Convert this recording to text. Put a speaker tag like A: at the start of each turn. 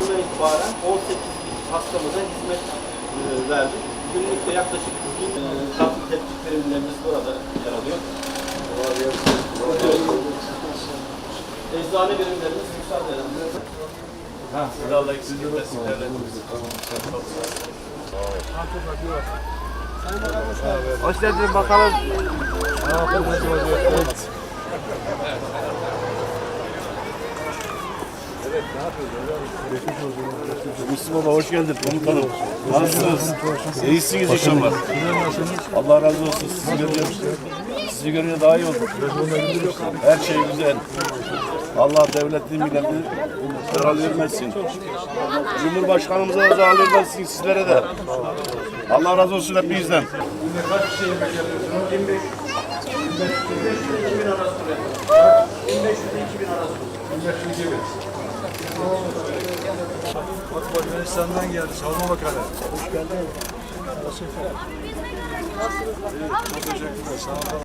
A: Bundan itibaren 18 hastamıza hizmet e, verdik. Günlükte yaklaşık 1000 e, tatlı tetkik verimlerimiz burada yer alıyor. Eczane birimlerimiz müsaade eden.
B: Hoş geldin bakalım.
C: Müslüm hoş geldin komutanım. Nasılsınız? İyisiniz inşallah. Allah razı olsun. Sizi görüyor, sizi görünce daha iyi olduk. Her şey güzel. Allah devletini milletini zarar vermesin. Cumhurbaşkanımıza da zarar vermesin sizlere de. Allah razı olsun hepinizden.
A: Kaç şehir yapıyorsunuz? 25 2500 2000 arası üretiyor. 1500 2000 arası. 1500 2000.
B: Afganistan'dan geldi. Savunma Bakanı. Hoş geldin. Nasılsın? Çok teşekkürler. Sağ olun.